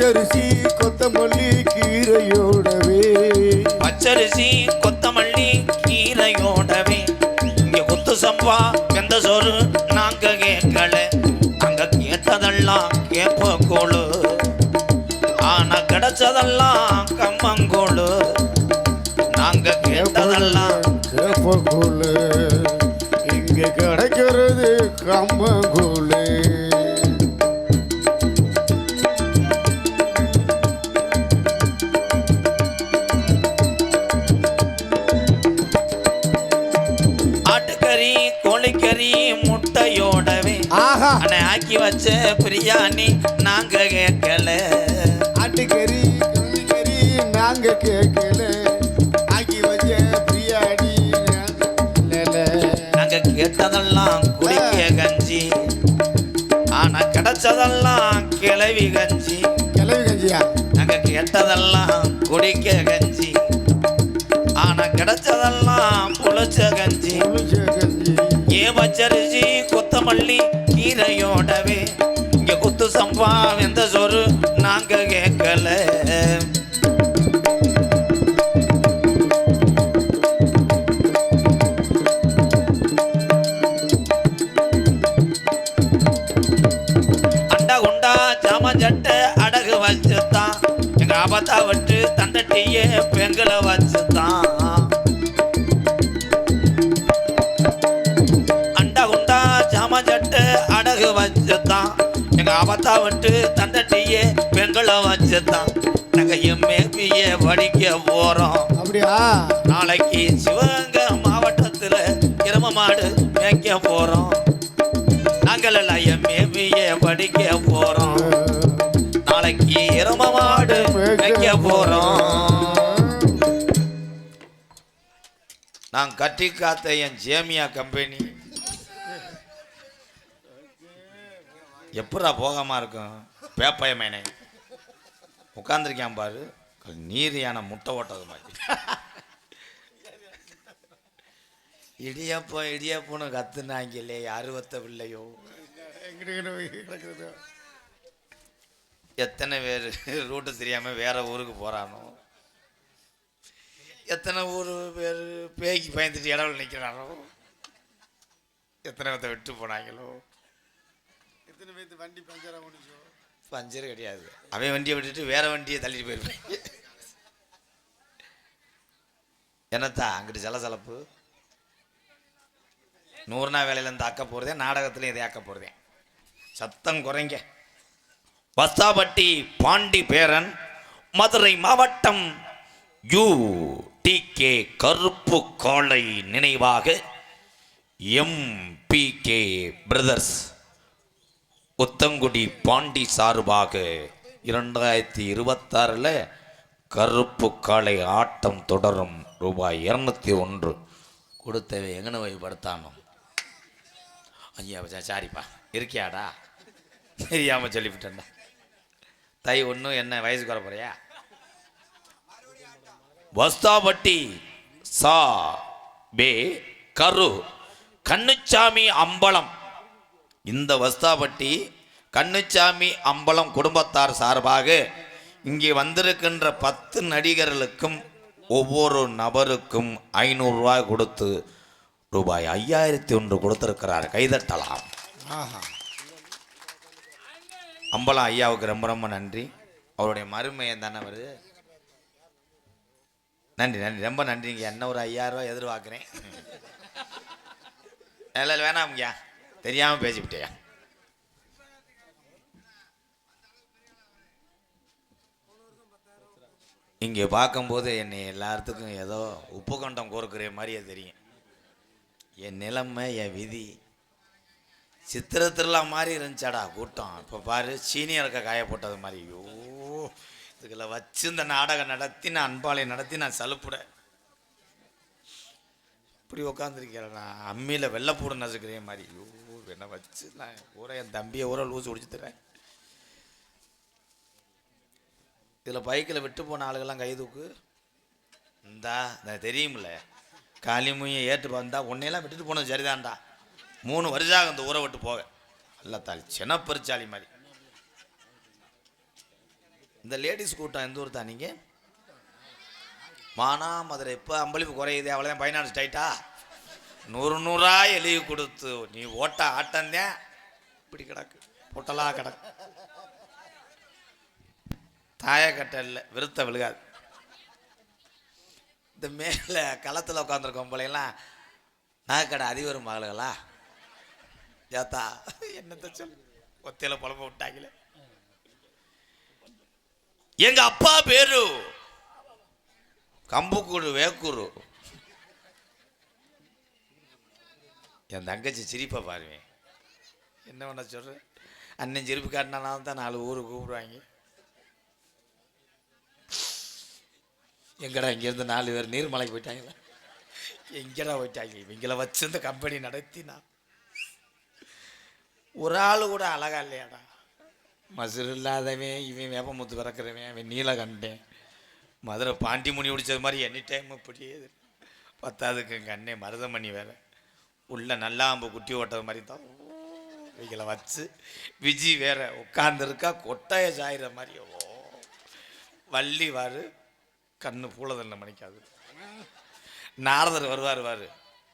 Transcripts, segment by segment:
பச்சரிசி கொத்தமல்லி கீரையோடவே. பச்சரிசி கொத்தமல்லி கீரையோடவே. இங்க குத்து சம்பா வெந்த சோறு நாங்க கேட்கல. அங்க கேட்டதெல்லாம் கேப்ப கோளு ஆனா கிடைச்சதெல்லாம் கம்மங்கோளு. நாங்க கேட்டதெல்லாம் கேப்பக்கூழு இங்க கிடைக்கிறது கம்மங்கூழு வச்ச பிரியாணி நாங்க கேட்கல. ஆட்டுக்கறி கறி நாங்க கேட்கல. ஆக்கி வச்ச பிரியாணி நாங்க நாங்க கேட்டதெல்லாம் குடிக்க கஞ்சி. ஆனா கிடைச்சதெல்லாம் கிளவி கஞ்சி. கிளவி கஞ்சியா? நாங்க கேட்டதெல்லாம் குடிக்க கஞ்சி. ஆனா கிடைச்சதெல்லாம் புளிச்ச கஞ்சி. புளிச்ச கஞ்சி. ஏ பச்சரிசி கொத்தமல்லி கீரையோடவே. இங்க குத்து சம்பா வெந்த சொரு நாங்க கேட்கல. அண்டா குண்டா ஜாம சட்டை அடகு வச்சுதான் எங்க ஆபத்தா விட்டு தண்டட்டியே பெங்க எங்க ஆபத்தா விட்டு தண்டட்டியே பெண்களை வச்சுத்தான் நாங்க எம்ஏபிஏ படிக்க போறோம். அப்படியா? நாளைக்கு சிவகங்கை மாவட்டத்துல இரம மாடு மேய்க்க போறோம். நாங்கள் எல்லாம் எம்ஏபிஏ படிக்க போறோம். நாளைக்கு இரம மாடு மேய்க்க போறோம். நான் கட்டி காத்த என் ஜேமியா கம்பெனி. எப்படா போகாம இருக்கும்? பேப்பயமேனே உட்காந்துருக்கான் பாரு. நீர் யானை முட்டை ஓட்டது மாதிரி. இடியப்பம் இடியப்பம்னு கத்துனாங்களே அறுபத்த பிள்ளையோ. எத்தனை பேர் ரூட்டு தெரியாம வேற ஊருக்கு போறானோ? எத்தனை ஊர் பேர் பேய்க்கு பயந்துட்டு இடவுல நிற்கிறானோ எத்தனை பேர்த்த விட்டு போனாங்களோ? எத்தனை பேர்த்து வண்டி பஞ்சர் கிடையாது. அவன் வண்டியை விட்டுட்டு வேற வண்டியை தள்ளிட்டு போயிருப்பேன் என்னத்தா அங்கிட்டு சலசலப்பு நூறு நாள் வேலையிலேருந்து ஆக்க போகிறதே நாடகத்துலையும் இதை ஆக்க போகிறதே சத்தம் குறைங்க. வஸ்தாபட்டி பாண்டி பேரன் மதுரை மாவட்டம் யூ டி கே கருப்பு காலை நினைவாக M P K brothers. Uthangudi Pandi சார்பாக இரண்டாயிரத்தி இருபத்தாறில் கருப்பு காளை ஆட்டம் தொடரும். ரூபாய் இரநூத்தி ஒன்று. கொடுத்தவை எங்கன போய் படுத்தானோ ஐயா சாரிப்பா. இருக்கியாடா? தெரியாமல் சொல்லிவிட்டேன்டா. தை ஒன்றும் என்ன வயசுக்கு வர போறியா வஸ்தாபட்டி சா பே கரு கண்ணுச்சாமி அம்பலம். இந்த வஸ்தாபட்டி கண்ணுச்சாமி அம்பலம் குடும்பத்தார் சார்பாக இங்கே வந்திருக்கின்ற பத்து நடிகர்களுக்கும் ஒவ்வொரு நபருக்கும் ஐநூறுரூவாய் கொடுத்து ரூபாய் ஐயாயிரத்தி ஒன்று கொடுத்திருக்கிறார். கைதட்டலாம். அம்பலம் ஐயாவுக்கு ரொம்ப ரொம்ப நன்றி. அவருடைய மருமையன் தானே வருது நன்றி நன்றி. ரொம்ப நன்றிங்க. என்ன ஒரு ஐயாயிரம் ரூபாய் எதிர்பார்க்குறேன். இல்லை வேணாம்யா தெரியாமல் பேசிவிட்டேயா? இங்கே பார்க்கும்போது என்னை எல்லாத்துக்கும் ஏதோ உப்பு கண்டம் கோர்க்கிற மாதிரியே தெரியும். என் நிலைமை என் விதி. சித்திர திருவிழா மாதிரி இருந்துச்சாடா கூட்டம். இப்போ பாரு சீனியருக்கு காய போட்டது மாதிரி. ஐயோ இதுக்குள்ள வச்சு இந்த நாடகம் நடத்தி நான் அன்பாலை நடத்தி நான் சலுப்புட. இப்படி உக்காந்துருக்கிறேன்? நான் அம்மியில் வெள்ளைப்பூடு நசுக்கிறேன் மாதிரி. ஐயோ. என்ன வச்சு நான் ஊரை என் தம்பியை ஊரை லூஸ் குடிச்சு இதில் பைக்கில் விட்டு போன ஆளுகள்லாம் கை தூக்கு. இந்தா நான் தெரியுமில்ல. காளிமுயை ஏற்று வந்தா உன்னையெல்லாம் விட்டுட்டு போனது சரிதான்டா. மூணு வருஷம் ஆகும் இந்த ஊரை விட்டு போக அல்ல தாலி சின்ன பெருச்சாளி மாதிரி. இந்த லேடிஸ் கூட்டம் எந்த ஊர் தான் நீங்கள் மானாமதுரை இப்போ அம்பளிப்பு குறையுது அவ்வளோதான் பயனாடு டைட்டா நூறு நூறா எழுதி கொடுத்து நீ ஓட்ட ஆட்டந்தேன் இப்படி கிடக்கு. பொட்டலா கிடக்கு. தாயக்கட்டை இல்லை விருத்த விழுகாது. இந்த மேலே களத்தில் உட்காந்துருக்கோம் போலையெல்லாம் நகைக்கடை அதிபரும் மகளுகளா ஏத்தா என்னத்த சொல்? ஒத்தையில புலம்ப விட்டாங்களே. எங்க அப்பா பேரு? கம்புக்கூடு வேக்கூரு. என் தங்கச்சி சிரிப்பை பாருவேன் என்ன பண்ண சொல்கிறேன் அண்ணன் சிரிப்பு காட்டினாலும் தான் நாலு ஊருக்கு கூப்பிடுவாங்க. எங்கடா இங்கேருந்து நாலு பேர் நீர்மலைக்கு போயிட்டாங்களா? எங்கடா போயிட்டாங்க? இவங்கள வச்சு இந்த கம்பெனி நடத்தினா ஒரு ஆள் கூட அழகா இல்லையாடா. மசுறு இல்லாதவன் இவன் வேப்பமுத்து பிறக்கிறவன் அவன் நீலகண்டேன். மதுரை பாண்டி முனி மாதிரி எனி டைம் இப்படியே பத்தாதுக்கு பத்தாவதுக்கு எங்கள் அண்ணே மருதமணி வேற. உள்ள நல்லாம்பு குட்டி ஓட்டது மாதிரி தான். இவங்கள வச்சு விஜி வேற உட்காந்துருக்கா கொட்டாய சாயிற மாதிரி. ஓ வள்ளி வாரு கண்ணு பூலதல்ல மணிக்காது. நாரதர் வருவார் வாரு.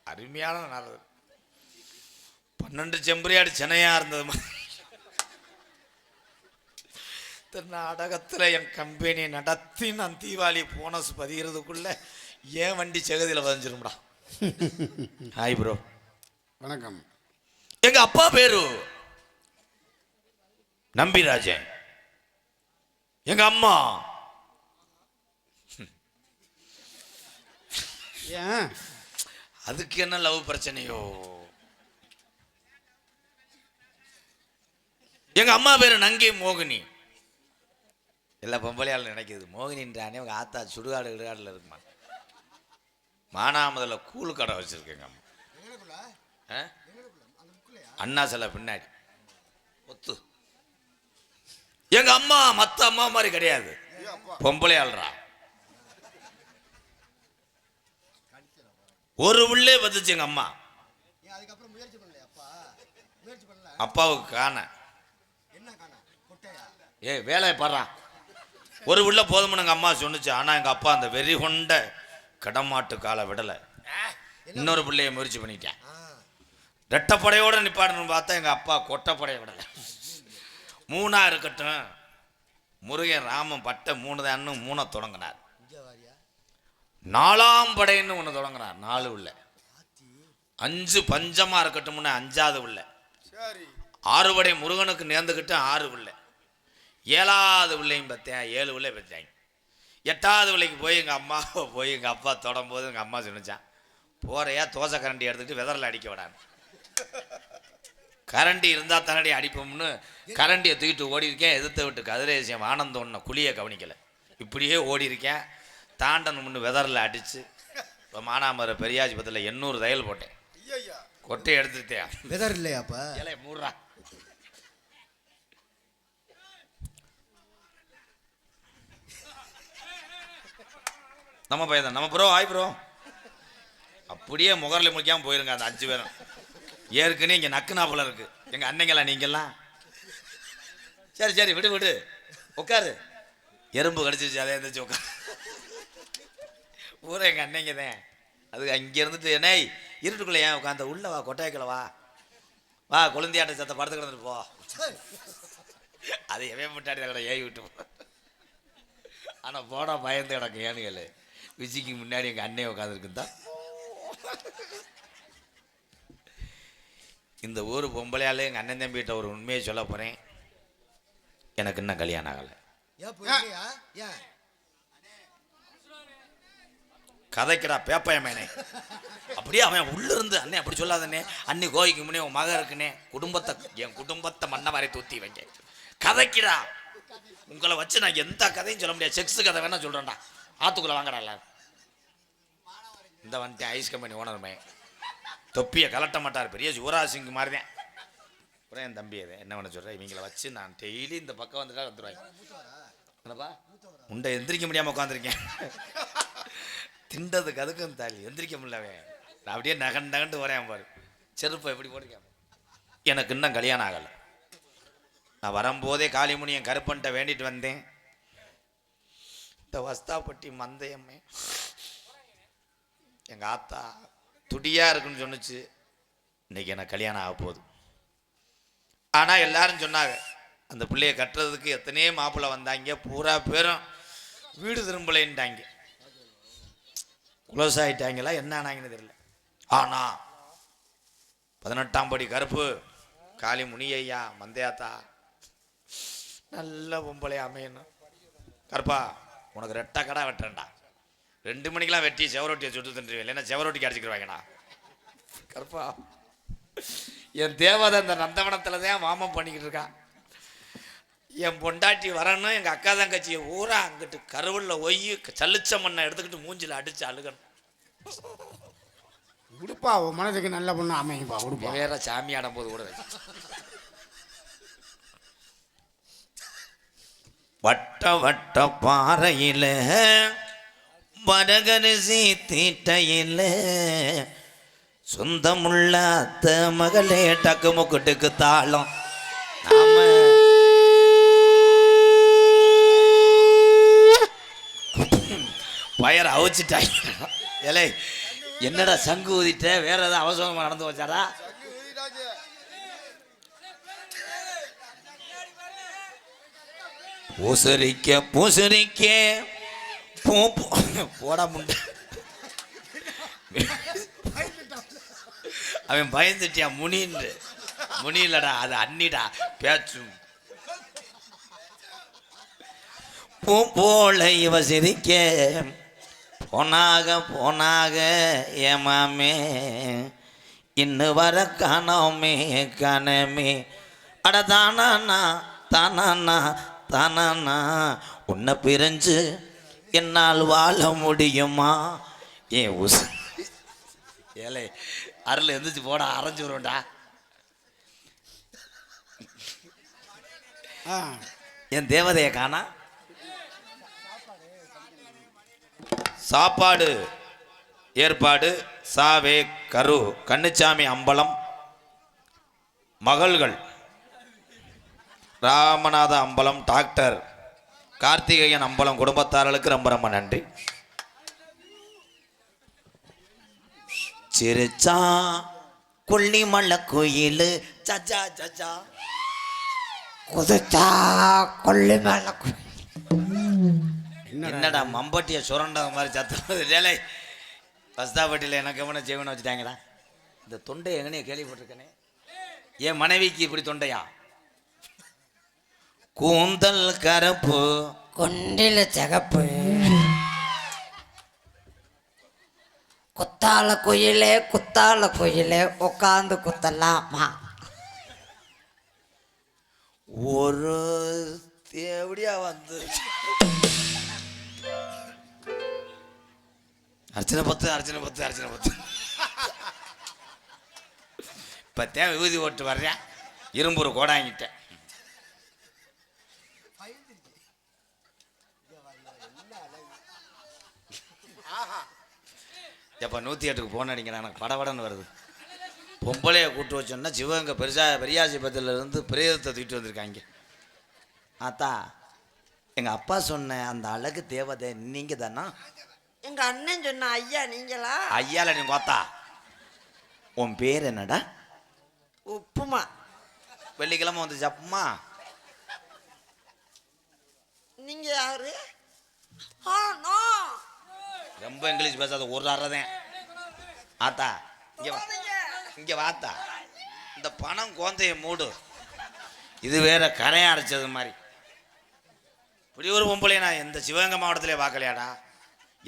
அருமையான நாரதர். பன்னெண்டு செம்பரியாடு சென்னையா இருந்தது மாதிரி. நாடகத்தில் என் கம்பெனி நடத்தி நான் தீபாவளி போனஸ் பதிகிறதுக்குள்ள ஏன் வண்டி செகதியில் பதிஞ்சிரும்டா. ஹாய் ப்ரோ வணக்கம். எங்க அப்பா பேரு நம்பிராஜன். எங்க அம்மா. ஏன்? அதுக்கு என்ன லவ் பிரச்சனையோ? எங்க அம்மா பேரு நங்கை மோகினி. எல்லா பொம்பளையால் நினைக்குது. மோகினின்றானே உங்க ஆத்தா சுடுகாடு இடுகாடுல இருக்குமா? மானாமதுல கூழ் கடை வச்சிருக்கேங்க அம்மா? அண்ணா சிலை பின்னாடி. ஒத்து. எங்க அம்மா மத்த அம்மா மாதிரி கிடையாது. பொம்பளை ஆள்றா. ஒரு உள்ளே பத்துச்சு எங்க அம்மா. அப்பாவுக்கு காண. ஏய் வேலையை பாடுறான் ஒரு உள்ள போதும்னு எங்க அம்மா சொன்னுச்சு. ஆனா எங்க அப்பா அந்த வெறி கொண்ட கடமாட்டு காலை விடல. இன்னொரு பிள்ளைய முயற்சி பண்ணிட்டேன். ரெட்டப்படையோட நிப்பாடணும்னு பார்த்தா எங்க அப்பா கொட்டப்படைய விடல. மூணா இருக்கட்டும். முருகன் ராமன் பட்டை மூணு தான் மூணை தொடங்கினார். நாலாம் படைன்னு ஒன்று தொடங்குறார் நாலு உள்ள. அஞ்சு பஞ்சமா இருக்கட்டும்னு அஞ்சாவது உள்ள. சரி. ஆறு படை முருகனுக்கு நேர்ந்துக்கிட்டு ஆறு பிள்ளை ஏழாவது பிள்ளையும் பார்த்தேன். ஏழு பிள்ளை பெற்றாங்க எட்டாவது பிள்ளைக்கு போய் எங்கள் அம்மாவை போய் எங்கள் அப்பா தொடும்போது எங்கள் அம்மா சொன்னிச்சான் போறையா தோசை கரண்டி எடுத்துக்கிட்டு விதரில் அடிக்க விடான்னு. கரண்டி இருந்தால் தன்னடி அடிப்போம்னு கரண்டியை தூக்கிட்டு ஓடி இருக்கேன் எதிர்த்து விட்டு கதிரேசியம் ஆனந்தம் ஒன்று குழியை கவனிக்கலை. இப்படியே ஓடி இருக்கேன் தாண்டணும்னு விதரில் அடித்து இப்போ மானாமர பெரியாஜிபத்தில் எண்ணூறு தையல் போட்டேன். கொட்டை எடுத்துட்டேன். வெதர் இல்லையாப்பா ஏலே மூடுறா நம்ம பையன் நம்ம ப்ரோ ஆய் ப்ரோ அப்படியே முகரில் முடிக்காம போயிருங்க அந்த அஞ்சு பேரும். ஏற்கனவே இங்கே நக்குனாப்புல இருக்கு. எங்கள் அன்னைங்களா நீங்கள்லாம் சரி சரி விடு விடு. உட்காரு. எறும்பு கடிச்சிருச்சு அதே இருந்துச்சு உட்காரு ஊரே எங்கள் அன்னைங்க தான் அது அங்கே இருந்துட்டு என்ன இருட்டுக்குள்ளே ஏன் உட்காந்து உள்ள வா கொட்டாய்க்குள்ள வா. வா குழந்தையாட்ட சத்த படுத்து கிடந்துட்டு போ. அது எவன் முட்டாடி கடை ஏவி விட்டு ஆனால் போனால் பயந்து கிடக்கு ஏன்னு கேளு. விஜய்க்கு முன்னாடி எங்கள் அண்ணன் உட்காந்துருக்குந்தா இந்த ஊர் பொம்பளையால எங்க அண்ணன் தம்பிகிட்ட ஒரு உண்மையை சொல்ல போறேன். எனக்கு இன்னும் கல்யாணம் ஆகலை. கதைக்கிறா பேப்பயமேனே அப்படியே அவன் உள்ள இருந்து அண்ணே அப்படி சொல்லாதண்ணே அண்ணி கோயிக்கு முன்னே உன் மகன் இருக்குனே குடும்பத்தை என் குடும்பத்தை மண்ணை வரை தூத்தி வைங்க. கதைக்கிறா. உங்களை வச்சு நான் எந்த கதையும் சொல்ல முடியாது. செக்ஸ் கதை வேணா சொல்றேன்டா. ஆத்துக்குள்ள வாங்கடா இந்த வந்துட்டேன் ஐஸ் கம்பெனி ஓனருமே தொப்பியை கலட்ட மாட்டார். பெரிய யுவராஜ் சிங் மாதிரி தான் அப்புறம் என் தம்பி அது. என்ன பண்ண சொல்கிறேன் இவங்களை வச்சு நான் டெய்லி இந்த பக்கம் வந்துட்டா வந்துடுவாங்க என்னப்பா? உண்டை எந்திரிக்க முடியாமல் உட்காந்துருக்கேன் திண்டதுக்கு அதுக்கும் தாலி. எந்திரிக்க முடியலவே நான் அப்படியே நகண்டு நகண்டு வரேன் பாரு. செருப்பை எப்படி போட்டிருக்கேன் எனக்கு இன்னும் கல்யாணம் ஆகலை. நான் வரும்போதே காளிமுனி என் கருப்பன்ட்ட வேண்டிட்டு வந்தேன். இந்த வஸ்தாப்பட்டி மந்தையம்மே. எங்கள் ஆத்தா துடியாக இருக்குன்னு சொன்னுச்சு. இன்றைக்கி எனக்கு கல்யாணம் ஆக போகுது. ஆனால் எல்லாரும் சொன்னாங்க அந்த பிள்ளைய கட்டுறதுக்கு எத்தனையோ மாப்பிள்ளை வந்தாங்க பூரா பேரும் வீடு திரும்பலைன்ட்டாங்க. குளோஸ் ஆகிட்டாங்களா என்ன ஆனாங்கன்னு தெரியல. ஆனா பதினெட்டாம் படி கருப்பு காளி முனியையா மந்தையாத்தா நல்ல பொம்பளை அமையணும். கருப்பா உனக்கு ரெட்டை கடை வெட்டுறேன்டா ரெண்டு மணிக்கெல்லாம் வெட்டி செவரொட்டியை சுட்டு தின்றுவேன். இல்லைன்னா செவரொட்டிக்கு அடிச்சுக்கிடுவாங்கடா கருப்பா. என் தேவதை இந்த நந்தவனத்தில் தான் வாமம் பண்ணிக்கிட்டு இருக்கான். என் பொண்டாட்டி வரணும் எங்கள் அக்கா தங்கச்சியை ஊரா அங்கிட்டு கருவலில் ஒய்யு சல்லிச்ச மண்ணை எடுத்துக்கிட்டு மூஞ்சில அடிச்சு அழுகணும். உடுப்பா உன் மனதுக்கு நல்ல பொண்ணு அமையும்பா உடுப்பா. வேற சாமி ஆடும் போது கூட வட்ட வட்ட பாறையில பரகரிசி தீட்டையில் சொந்தமுள்ள அத்த மகளே டக்கு முக்குட்டுக்கு தாளம். பயர் அவிச்சிட்டாய் ஏலே என்னடா சங்கு ஊதிட்ட? வேற ஏதாவது அவசரமா நடந்து வச்சாரா பூசரிக்க பூசரிக்க. போடா முண்டை. அவன் பயந்துட்டியா முனின்னு. முனி அது அண்ணிடா. பேச்சும் பூ போல இவ சிரிக்க. போனாக போனாக ஏமாமே இன்னும் வர காணோமே கணமே. அட தானா தானா தானா உன்னை பிரிஞ்சு என்னால் வாழ முடியுமா? ஏன் உஸ் ஏலே அருள் எந்திரிச்சு போடா அரைஞ்சு வரும்டா ஆ. என் தேவதையை காணா. சாப்பாடு ஏற்பாடு சாவே கரு கன்னிச்சாமி அம்பலம் மகள்கள் ராமநாத அம்பலம் டாக்டர் கார்த்திகேயன் அம்பலம் குடும்பத்தார்களுக்கு ரொம்ப ரொம்ப நன்றி. சிரிச்சா கொல்லிமலை கோயில் சஜா சஜா குதிச்சா கொல்லி மேல கு- என்னடா மம்பட்டியை சுரண்ட மாதிரி சத்தம் டேலே வஸ்தாப்பட்டியில் எனக்கு கவனம் ஜீவனம் வச்சுட்டாங்களா இந்த தொண்டை எங்கனே கேள்விப்பட்டிருக்கனே. என் மனைவிக்கு இப்படி தொண்டையா? கூந்தல் கருப்பு. கொண்டில சிகப்பு. குத்தால குயிலே குத்தால குயிலே உட்காந்து குத்தலாமா? ஒரு தேவடியா வந்து? அர்ச்சனை பத்து அர்ச்சனை பத்து அர்ச்சனை பத்து. இப்போ தேவை விபூதி ஓட்டு வர்றேன். இரும்பூர் கோடாங்கிட்டேன் எப்போ நூற்றி எட்டுக்கு போன் அடிக்கிறேன் எனக்கு படபடன்னு வருது. பொம்பளையை கூட்டு வச்சோன்னா சிவகங்கை பெருசா பெரியாசிபத்தில் இருந்து பிரேதத்தை தூக்கிட்டு வந்திருக்காங்க. ஆத்தா எங்கள் அப்பா சொன்ன அந்த அழகு தேவதை நீங்கள் தானா எங்க அண்ணன் சொன்ன ஐயா நீங்களா? ஐயால நீ கோத்தா? உன் பேர் என்னடா? உப்புமா. வெள்ளிக்கிழமை வந்து ஜப்பமா நீங்க யாரு? ஆ நோ ரொம்ப இங்கிலீஷ் பேசாத ஒரு அறதேன் ஆத்தா இங்கே வா. இங்கே வாத்தா இந்த பணம் கோந்தைய மூடு. இது வேற கரையா அரைச்சது மாதிரி. இப்படி ஒரு பொம்பளை நான் எந்த சிவகங்கை மாவட்டத்திலே பார்க்கலையாடா?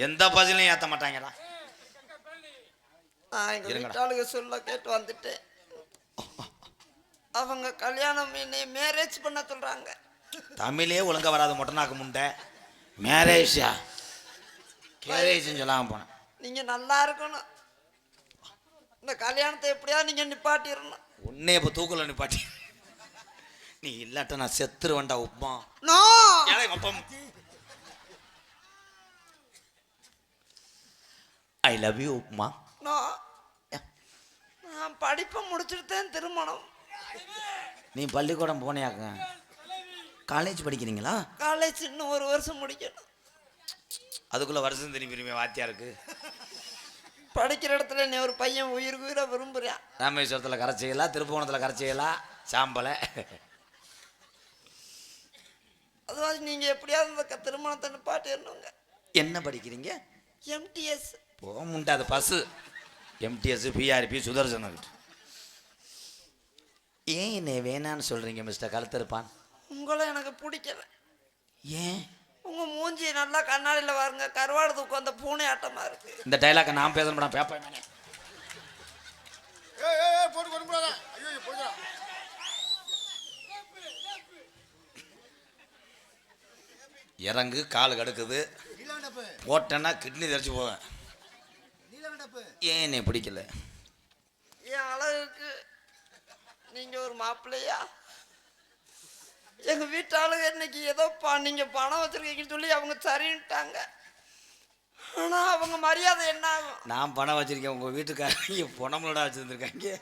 எந்த பசிலையும் ஏற்ற மாட்டாங்கடா. நான் எங்க இருங்கடா. வீட்டாளுக சொல்ல கேட்டு வந்துட்டேன். அவங்க கல்யாணம் என்னை மேரேஜ் பண்ண சொல்றாங்க. தமிழே ஒழுங்கா வராது மொட்டனாக்கு முண்டை. மேரேஜா கேரேஜ்னு சொல்லாம போனேன். நீங்க நல்லா இருக்கணும். இந்த கல்யாணத்தை எப்படியா நீங்க நிப்பாட்டிடணும். உன்னே இப்போ தூக்கல நிப்பாட்டி. நீ இல்லாட்ட நான் செத்துருவேன்டா உப்பா நோ! ஏழை ஒப்பம் ஐ லவ் யூ உப்மா நான் படிப்பை முடிச்சுட்டு திருமணம். நீ பள்ளிக்கூடம் போனியாக்க காலேஜ் படிக்கிறீங்களா? காலேஜ் இன்னும் ஒரு வருஷம் முடிக்கணும். அதுக்குள்ள வருஷம் திரும்பிடுமே வாத்தியாருக்கு படிக்கிற இடத்துல நீ ஒரு பையன் உயிருக்கு உயிரை விரும்புறான் ராமேஸ்வரத்தில் கரை செய்யலாம் திருப்புவனத்தில் கரை செய்யலாம் சாம்பலை அதுவாது நீங்க எப்படியாவது இந்த திருமணத்தை நிப்பாட்டிடணுங்க. என்ன படிக்கிறீங்க? எம்டிஎஸ் போக முடியாது பஸ்ஸு எம்டிஎஸ் பிஆர்பி சுதர்சனம் ஏன் என்னை வேணான்னு சொல்கிறீங்க மிஸ்டர் கழுத்திருப்பான் உங்களை எனக்கு பிடிக்கல. ஏன்? உங்க மூஞ்சி நல்லா கண்ணாடியில பாருங்க. கருவாடு அந்த பூனை ஆட்டமா இருக்கு. இந்த டைலாக்கை நான் பேச மாட்டேன் பேப்பேன் இறங்கு கால் கடுக்குது. போட்டேன்னா கிட்னி தெரிச்சு போவேன். ஏன் என்னை பிடிக்கல? என் அழகுக்கு நீங்க ஒரு மாப்பிள்ளையா? எங்க வீட்டு ஆளுங்க இன்னைக்கு ஏதோ பா நீங்க பணம் வச்சிருக்கீங்கன்னு சொல்லி அவங்க சரின்ட்டாங்க. ஆனா அவங்க மரியாதை என்ன ஆகும்? நான் பணம் வச்சிருக்கேன். உங்கள் வீட்டுக்காரங்க பணமோட வச்சுருந்துருக்காங்க.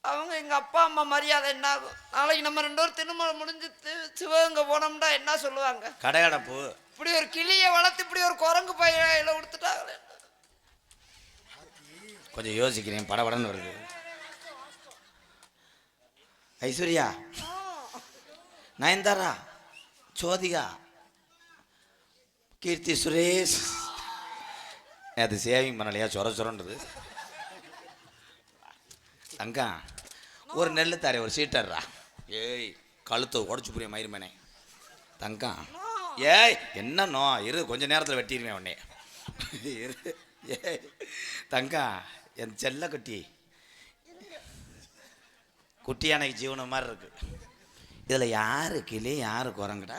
அவங்க எங்க அப்பா அம்மா மரியாதை என்ன ஆகும்? நாளைக்கு நம்ம ரெண்டு பேரும் திருமணம் முடிஞ்சு சிவகங்கை போனோம்னா என்ன சொல்லுவாங்க? கடையடப்பு இப்படி ஒரு கிளியை வளர்த்து இப்படி ஒரு குரங்கு பையில கொடுத்துட்டாங்களே. கொஞ்சம் யோசிக்கிறேன். படபடன்னு வருது. ஐஸ்வர்யா நயன்தாரா? சோதிகா? கீர்த்தி சுரேஷ்? அது சேவிங் பண்ணலையா? சொர சொரன்றது. அங்கா ஒரு நெல்லு தாரே ஒரு சீட்டர்ரா ஏய் கழுத்தை உடச்சு புரிய மயிருமேனே. தங்கம் ஏய் என்னன்னோ இரு கொஞ்ச நேரத்தில் வெட்டிடுவேன் உடனே இரு ஏய் தங்கா என் செல்ல குட்டி. குட்டி அன்னைக்கு ஜீவனம் மாதிரி இருக்குது இதில் யாரு கிளி யாரு குரங்குடா?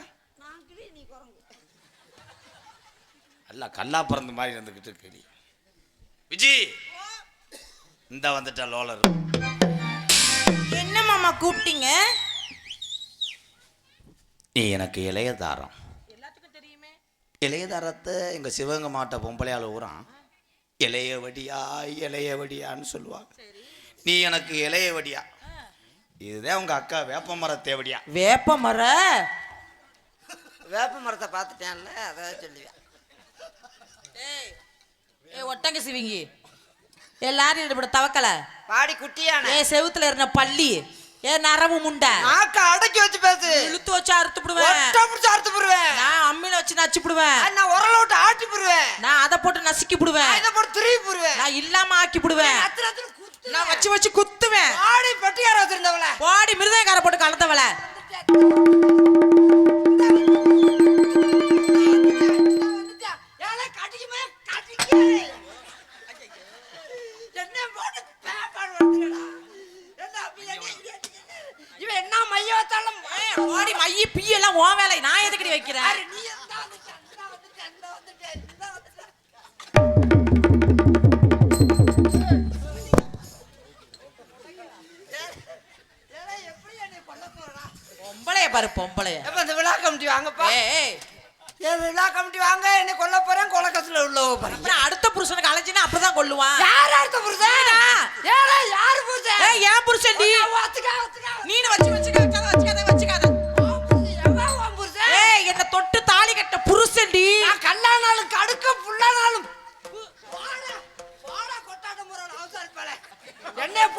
அல்ல கல்லா பிறந்த மாதிரி இருந்துக்கிட்டு கிளி. விஜி! இந்த வந்துட்டா லோலர். என்ன மாமா கூப்பிட்டீங்க? நீ எனக்கு இளையதாரம் எல்லாத்துக்கும் தெரியுமே. இளையதாரத்தை எங்கள் சிவகங்கை மாவட்ட பொம்பளையால் ஊறான் இளையவடியா இளையவடியான்னு சொல்லுவாங்க. நீ எனக்கு இளையவடியா. இதுதான் உங்கள் அக்கா வேப்ப மர தேவடியா. வேப்ப மர? வேப்ப மரத்தை பார்த்துட்டேன்ல அதான் சொல்லுவேன். ஏ ஒட்டங்க சிவிங்கி. எல்லாரும் இப்படி தவக்கல. பாடி குட்டியான. ஏ செவுத்துல இருந்த பள்ளி ஏ நரவு முண்டை. நாக்க அடக்கி வச்சு பேசு. இழுத்து வச்சு அறுத்து விடுவேன் பிடிச்சு அறுத்து போடுவேன். நான் அம்மில வச்சு நச்சு விடுவேன் நான் உரல விட்டு ஆட்டி போடுவேன். நான் அதை போட்டு நசுக்கி விடுவேன் இதை போட்டு திருப்பி போடுவேன். நான் இல்லாம ஆக்கி விடுவேன் குத்து. நான் வச்சு வச்சு குத்துவேன். ஆடி பெட்டியார வச்சிருந்தவள. பாடி மிருதயக்கார போட்டு கலந்தவள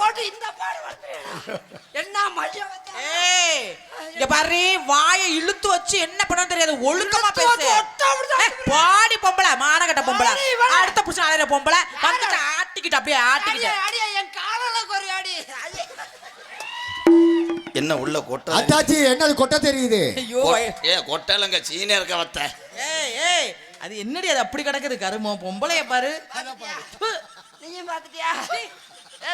போட்டு இந்த பாடு வந்து. என்ன ஏய் இங்க பாரு வாயை இழுத்து வச்சு என்ன பண்ண தெரியாது ஒழுக்கமா பேசு. பாடி பொம்பளை மானகட்ட பொம்பளை. அடுத்த புருஷன் அலையிற பொம்பளை வந்துட்டு ஆட்டிக்கிட்டு அப்படியே ஆட்டிக்கிட்டு. அடியே என் காலால ஒரு அடி. அடி. என்ன உள்ள கொட்டை? அத்தாச்சி என்னது கொட்ட தெரியுது? ஐயோ ஏ கொட்டைலங்க சீனே இருக்க வத்த. ஏய் ஏய் அது என்னடி அது அப்படி கிடக்குது? கருமம் பொம்பளைய பாரு. நீயும் பாத்துட்டியா? ஏ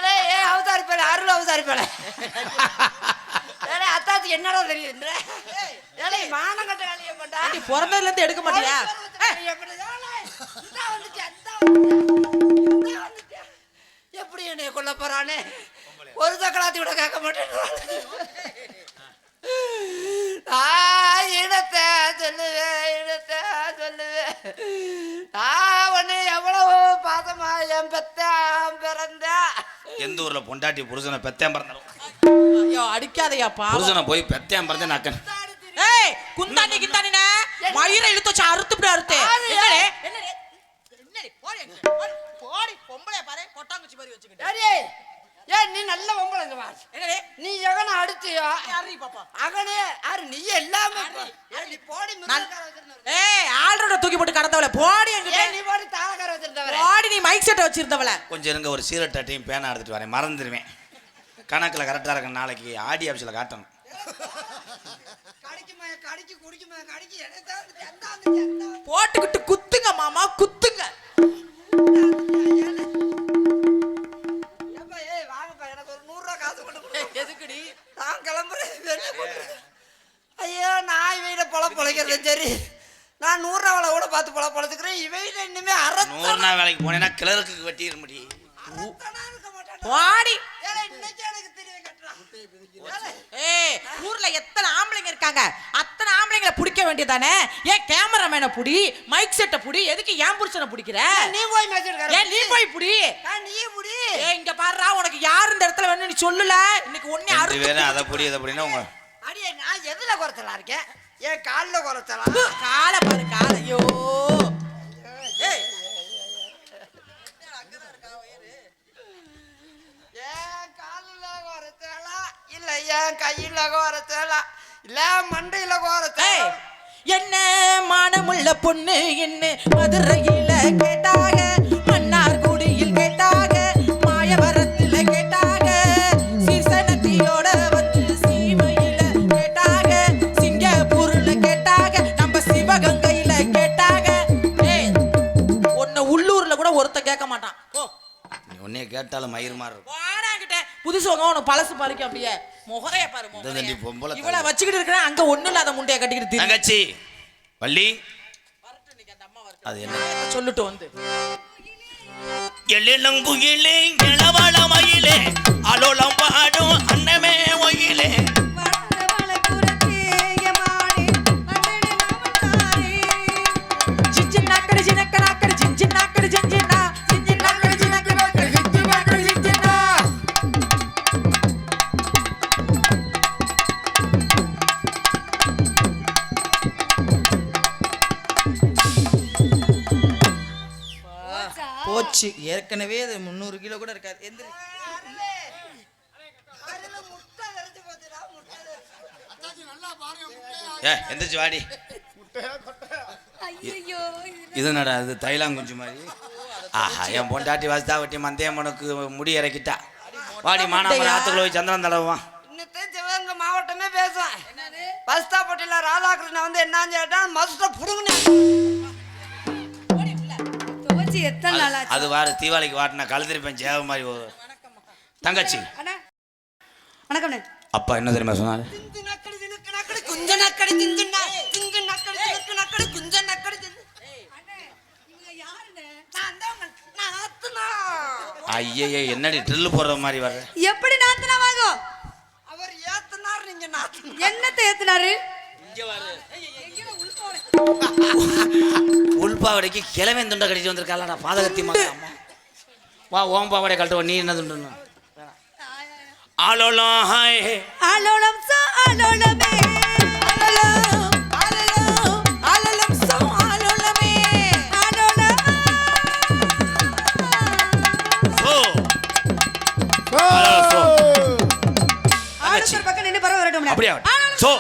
அவதாரி பேல அருள் அவதாரி பேல ஏலே அத்தாச்சி என்னடா தெரியும் ஏலே மானம் கட்ட வேலையை பண்ணா ஏண்டி, பிறந்ததுல இருந்து எடுக்க மாட்டியா எப்படி என்னைய கொல்ல போறானே? ஒரு சக்கராத்தி கூட கேட்க மாட்டேன் நான் இனத்தை சொல்லுவேன் இனத்தை சொல்லுவேன் நான் உன்னை எவ்வளவு பாசமா என் பெத்தான் பிறந்த. எந்த ஊர்ல பொண்டாட்டி புருஷனை பெத்தேன் பிறந்தாலும் ஐயோ அடிக்காதயா புருஷனை போய் பெத்தேன் பிறந்தேன் நக்கன். ஏய் குந்தாண்டி கிந்தாண்டின? மயிரை இழுத்து வச்சு அறுத்து? என்னடே? என்னடே? என்னடி? போடி பொம்பளைய பாரு கொட்டாங்குச்சி மாதிரி வச்சுக்கிட்டு. ஏய் ஏய் நீ நல்ல பொம்பளைங்க வா நீ எவனை அடிச்சியோ யாரி பாப்பா? அகனே யாரு நீ எல்லாமே போ. ஏய், நீ போடி. ஏய் ஆல்ரவுண்டர் தூக்கி போட்டு கடந்தவள போடி என்கிட்ட. நீ போடி தாளக்கார வச்சிருந்தவர போடி நீ மைக் செட்டை வச்சிருந்தவள. கொஞ்சம் இருங்க ஒரு சீரட் அட்டையும் பேனா எடுத்துட்டு வரேன் மறந்துடுவேன் கணக்கில் கரெக்டாக இருக்க நாளைக்கு ஆடி ஆஃபீஸில் காட்டணும். கடிக்குமா கடிக்கு குடிக்குமா கடிக்கு என்னதான் என்னதான் போட்டுக்கிட்டு குத்துங்க மாமா குத்துங்க. கிளம்புறேன் ஐயோ நான் இவையில பொல பொழைக்கிறது சரி. நான் நூறுரூவா கூட பார்த்து பொல பொழைச்சுக்கிறேன். இவையில இனிமே நூறு அறத்தனா நாள் வேலைக்கு போனேன்னா கிளறுக்கு வெட்டிட முடியும் இருக்க மாட்டேன் போடி ஏலே, இன்னைக்கு எனக்கு தெரிய கட்டுறான் ஏலே, ஏய் ஊர்ல எத்தனை ஆம்பளைங்க இருக்காங்க? அத்தனை ஆம்பளைங்களை பிடிக்க வேண்டியதானே? ஏன் கேமராமேனை புடி மைக் செட்டை புடி எதுக்கு ஏன் புருஷனை பிடிக்கிற? நீ போய் ஏன் நீ போய் புடி? நீ முடி ஏய் இங்க பாருடா உனக்கு யார் இந்த இடத்துல வேணும் நீ சொல்லல. இன்னைக்கு ஒண்ணே அறுத்து பேரும் அதை புடி இதை புடினா உங்க அடியே நான் எதுல குறைச்சலா இருக்கேன்? ஏன் காலில் குறைச்சலா? காலை பாரு காலை ஐயோ ஏய் ஏன் காலில் குறைச்சலா இல்ல ஏன் கையில குறைச்சலா இல்ல மண்டையில குறைச்சலா என்ன மானமுள்ள பொண்ணு என்ன மதுரையில கேட்டாக? மன்னார்குடியில் கேட்டாக? மாயவரத்துல கேட்டாக? சீசனத்தியோட வந்து சீமையில கேட்டாக? சிங்கப்பூர்ல கேட்டாக? நம்ம சிவகங்கையில கேட்டாக? உன்னை உள்ளூர்ல கூட ஒருத்த கேட்க மாட்டான். ஓ நீ ஒன்னே கேட்டாலும் மயிர் மாதிரி இருக்கும் புதுசு வாங்க உனக்கு பழசு பாருக்க அப்படியே. முகரைய பாரு பொம்பளை முகரைய. இவள வச்சுக்கிட்டு இருக்கிறேன் அங்க ஒண்ணும் இல்லாத முண்டைய கட்டிக்கிட்டு திரி. தங்கச்சி வள்ளி. அது என்ன? சொல்லிட்டு வந்து. எழிலங்குயிலே இளவளமயிலே அலோலம் பாடும் அன்னமே ஒயிலே நாக்கடி நாக்கடி நாக்கடி சிஞ்சின்னா போச்சு ஏற்கனவே அது முந்நூறு கிலோ கூட இருக்காது. தெரிஞ்சு. ஏ எந்திரிச்சு வாடி. இது என்னடா இது தைலாங்குஞ்சு மாதிரி? ஆஹா என் பொண்டாட்டி வசதா வட்டி மந்தேமனுக்கு முடி இறக்கிட்டா. வாடி மானாமரம் ஆத்துக்குள்ள போய் சந்திரன் தடவான் இன்னத்தையும் சிவகங்கை மாவட்டமே பேசுவேன். பஸ்தாப்பட்டியில ராதாகிருஷ்ணன் வந்து என்னன்னு கேட்டா மஸ்ட புடுங்கினேன் துவச்சி எத்தனை நாள் ஆச்சு? அது வாரு தீபாவளிக்கு வாட்டின கழுதிருப்பேன் சேவ மாதிரி ஒரு தங்கச்சி. அண்ணா வணக்கம்ண்ணே. அப்பா என்ன தெரியுமா சொன்னாரு? குஞ்ச நக்கடி திந்து ந- திந்து நக்கடி தினுக்கு நக்கடி குஞ்ச நக்கடி திந்து. ஐயே என்னடி ட்ரில்லு போடுற மாதிரி வர்ற? எப்படி நாத்துனா வாங்கும் அவர் ஏத்துனார்? நீங்க நாத்துனா என்னத்தை ஏத்துனாரு பாவடைக்கு கிழவன் துண்டை கடிச்சு வந்திருக்காளடா பாதகத்தி அம்மா. வா ஓம் பாவடை கழட்ட. நீ என்ன துண்டு ஆலோலம் ஹாய் ஆலோலம் அப்படியா? சோ.